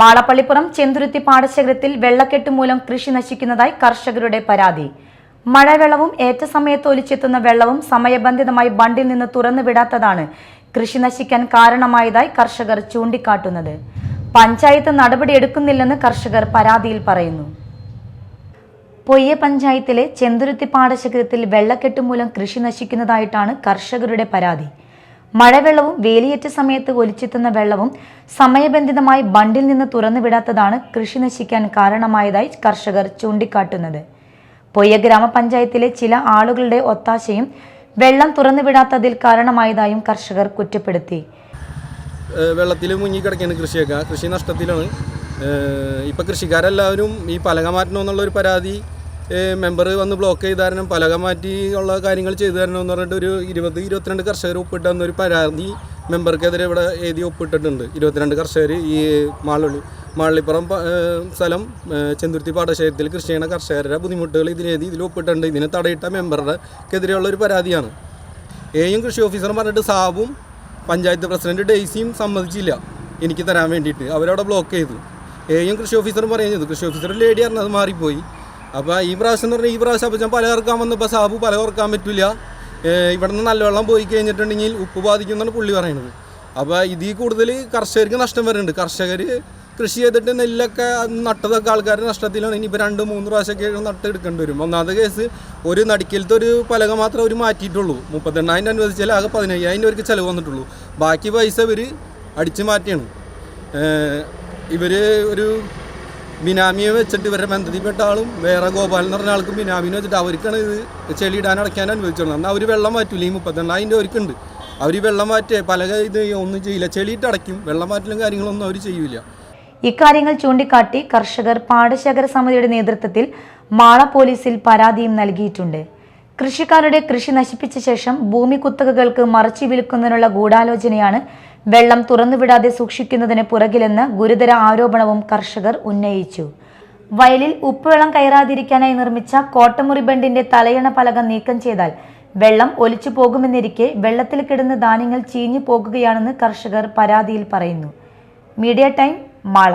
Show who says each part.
Speaker 1: മാളപ്പള്ളിപ്പുറം ചെന്തുരുത്തി പാടശേഖരത്തിൽ വെള്ളക്കെട്ട് മൂലം കൃഷി നശിക്കുന്നതായി കർഷകരുടെ പരാതി. മഴവെള്ളവും ഏറ്റ സമയത്ത് ഒലിച്ചെത്തുന്ന വെള്ളവും സമയബന്ധിതമായി ബണ്ടിൽ നിന്ന് തുറന്നുവിടാത്തതാണ് കൃഷി നശിക്കാൻ കാരണമായതായി കർഷകർ ചൂണ്ടിക്കാട്ടുന്നത്. പഞ്ചായത്ത് നടപടിയെടുക്കുന്നില്ലെന്ന് കർഷകർ പരാതിയിൽ പറയുന്നു. പൊയ്യ പഞ്ചായത്തിലെ ചെന്തുരുത്തി പാടശേഖരത്തിൽ വെള്ളക്കെട്ട് മൂലം കൃഷി നശിക്കുന്നതായിട്ടാണ് കർഷകരുടെ പരാതി. മഴവെള്ളവും വേലിയേറ്റ സമയത്ത് ഒലിച്ചെത്തുന്ന വെള്ളവും സമയബന്ധിതമായി ബണ്ടിൽ നിന്ന് തുറന്നുവിടാത്തതാണ് കൃഷി നശിക്കാൻ കാരണമായതായി കർഷകർ ചൂണ്ടിക്കാട്ടുന്നത്. പൊയ്യ ഗ്രാമപഞ്ചായത്തിലെ ചില ആളുകളുടെ ഒത്താശയും വെള്ളം തുറന്നുവിടാത്തതിൽ കാരണമായതായും കർഷകർ കുറ്റപ്പെടുത്തി.
Speaker 2: വെള്ളത്തിൽ മുങ്ങിക്കിടക്കാണ് കൃഷിയൊക്കെ. കൃഷി നഷ്ടത്തിലാണ്. ഇപ്പം കൃഷിക്കാരെല്ലാവരും ഈ പലക മാറ്റണമെന്നുള്ള ഒരു പരാതി മെമ്പർ വന്ന് ബ്ലോക്ക് ചെയ്ത് പലക മാറ്റി ഉള്ള കാര്യങ്ങൾ ചെയ്തു തരണം എന്ന് പറഞ്ഞിട്ട് ഒരു ഇരുപത് ഇരുപത്തിരണ്ട് കർഷകർ ഒപ്പിട്ട എന്നൊരു പരാതി മെമ്പർക്കെതിരെ ഇവിടെ എഴുതി ഒപ്പിട്ടിട്ടുണ്ട്. ഇരുപത്തിരണ്ട് കർഷകർ ഈ മാളി മാളിപ്പുറം സ്ഥലം ചെന്തുരുത്തി പാടശേഖരത്തിൽ കൃഷി ചെയ്യുന്ന കർഷകരുടെ ബുദ്ധിമുട്ടുകൾ ഇതിനെഴുതി ഇതിൽ ഒപ്പിട്ടുണ്ട്. ഇതിനെ തടയിട്ട മെമ്പറുടെ എതിരെയുള്ള ഒരു പരാതിയാണ്. എയും കൃഷി ഓഫീസറും പറഞ്ഞിട്ട് സാബും പഞ്ചായത്ത് പ്രസിഡന്റ് ഡെയ്സിയും സമ്മതിച്ചില്ല. എനിക്ക് തരാൻ വേണ്ടിയിട്ട് അവരവിടെ ബ്ലോക്ക് ചെയ്തു. എയും കൃഷി ഓഫീസറും പറയുന്നത് കൃഷി ഓഫീസർ ലേഡി അറിഞ്ഞത് മാറിപ്പോയി. അപ്പോൾ ഈ പ്രാവശ്യം എന്ന് പറഞ്ഞാൽ ഈ പ്രാവശ്യം അപ്പം ഞാൻ പല വന്നപ്പോൾ സാബു പല പറ്റില്ല ഇവിടുന്ന് നല്ല വെള്ളം പോയി കഴിഞ്ഞിട്ടുണ്ടെങ്കിൽ ഉപ്പ് ബാധിക്കുമെന്നാണ് പുള്ളി പറയുന്നത് അപ്പോൾ ഇതിൽ കൂടുതൽ കർഷകർക്ക് നഷ്ടം വരുന്നുണ്ട്. കർഷകർ കൃഷി ചെയ്തിട്ട് നെല്ലൊക്കെ നട്ടതൊക്കെ ആൾക്കാർ നഷ്ടത്തിലാണ്. ഇനിയിപ്പോൾ രണ്ട് മൂന്ന് പ്രാവശ്യമൊക്കെ നട്ട് എടുക്കേണ്ടി വരും. ഒന്നാമത്തെ കേസ് ഒരു നടിക്കലത്തെ ഒരു പലക മാത്രം അവർ മാറ്റിയിട്ടുള്ളൂ. മുപ്പത്തെണ്ണായിരം അനുവദിച്ചാൽ ആകെ പതിനയ്യായിരം രൂപയ്ക്ക് ചിലവ് വന്നിട്ടുള്ളൂ. ബാക്കി പൈസ ഇവർ അടിച്ചു മാറ്റിയാണ്. ഇവർ ഒരു ബിനാമിയെ വെച്ചിട്ട് ഇവരുടെ ബന്ധത്തിൽപ്പെട്ട ആളും വേറെ ഗോപാലൻ എന്ന് പറഞ്ഞ ആൾക്കും ബിനാമിനെ വെച്ചിട്ട് അവർക്കാണ് ഇത് ചെളിയിടാൻ അടയ്ക്കാൻ അനുവദിച്ചിരുന്നത് എന്നാൽ അവർ വെള്ളം മാറ്റില്ല ഈ മുപ്പത്തെണ്ണായിരം അതിന്റെ അവർക്കുണ്ട്. അവർ വെള്ളം മാറ്റേ പല ഇത് ഒന്നും ചെയ്യില്ല. ചെളിയിട്ട് അടയ്ക്കും. വെള്ളം മാറ്റലും കാര്യങ്ങളൊന്നും അവർ ചെയ്യൂല.
Speaker 1: ഇക്കാര്യങ്ങൾ ചൂണ്ടിക്കാട്ടി കർഷകർ പാടശേഖര സമിതിയുടെ നേതൃത്വത്തിൽ മാള പോലീസിൽ പരാതിയും നൽകിയിട്ടുണ്ട്. കൃഷിക്കാരുടെ കൃഷി നശിപ്പിച്ച ശേഷം ഭൂമി കുത്തകകൾക്ക് മറച്ചു വിൽക്കുന്നതിനുള്ള ഗൂഢാലോചനയാണ് വെള്ളം തുറന്നുവിടാതെ സൂക്ഷിക്കുന്നതിന് പുറകിലെന്ന് ഗുരുതര ആരോപണവും കർഷകർ ഉന്നയിച്ചു. വയലിൽ ഉപ്പുവെള്ളം കയറാതിരിക്കാനായി നിർമ്മിച്ച കോട്ടമുറി ബണ്ടിന്റെ തലയണ പലക നീക്കം ചെയ്താൽ വെള്ളം ഒലിച്ചു പോകുമെന്നിരിക്കെ വെള്ളത്തിൽ കിടന്ന് ധാന്യങ്ങൾ ചീഞ്ഞു പോകുകയാണെന്ന് കർഷകർ പരാതിയിൽ പറയുന്നു. Media time Mala.